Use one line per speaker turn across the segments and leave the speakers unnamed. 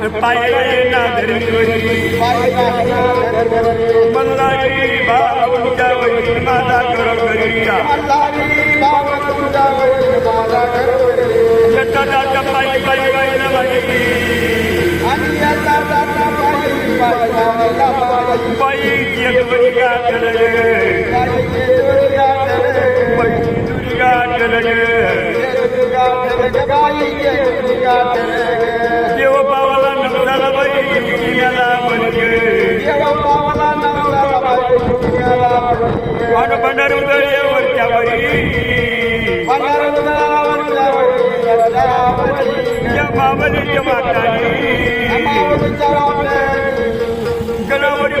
हनुमावली वाटाली पाये ना धरणी मल्हारी भाव तुझ्या वैरी माझा कर करिया जटाच्या पायी पायी पायी न बाई बाई जगवरी गाठले बाई तुझी गाठले देव पावाला नसला बाई याला म्हणजे आणि भंडार उदळीवरच्या वरी या बाबलीच्या मातानी गणावरी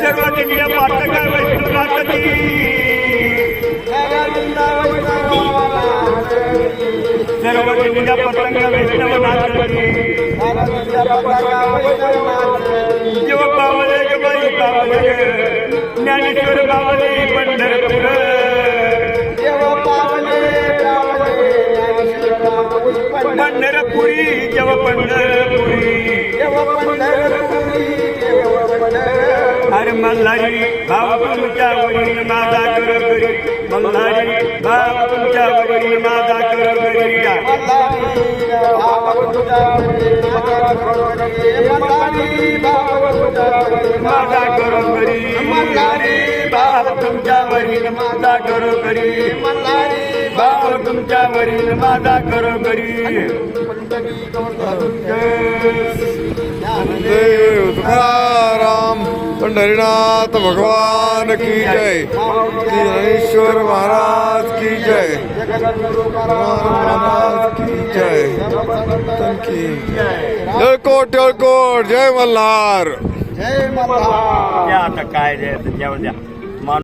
सर्व दिंड्या पाठका वैष्णवाची सर्व दिंड्या पतंग वैष्णवाची जेव्हा पावले बाई पावले ज्ञानेश्वर पावले पंढरपूर. पंढरपुरी जेव्हा पंढरपुरी. अरे मल्हारी भाव तुमच्या वरील माझा कर करी मल्हारी भाव तुमच्या वरील माझा कर करी माझा कर करी मल्हारी भाव तुमच्या वरील माझा कर करी भाव तुमच्या वरील माझा कर करी
देव तुकाराम पंढरीनाथ भगवान की जय. ज्ञानेश्वर महाराज की जय. महाराज की जय. येळकोट येळकोट जय मल्हार.
त्या आता काय जेव्हा द्या.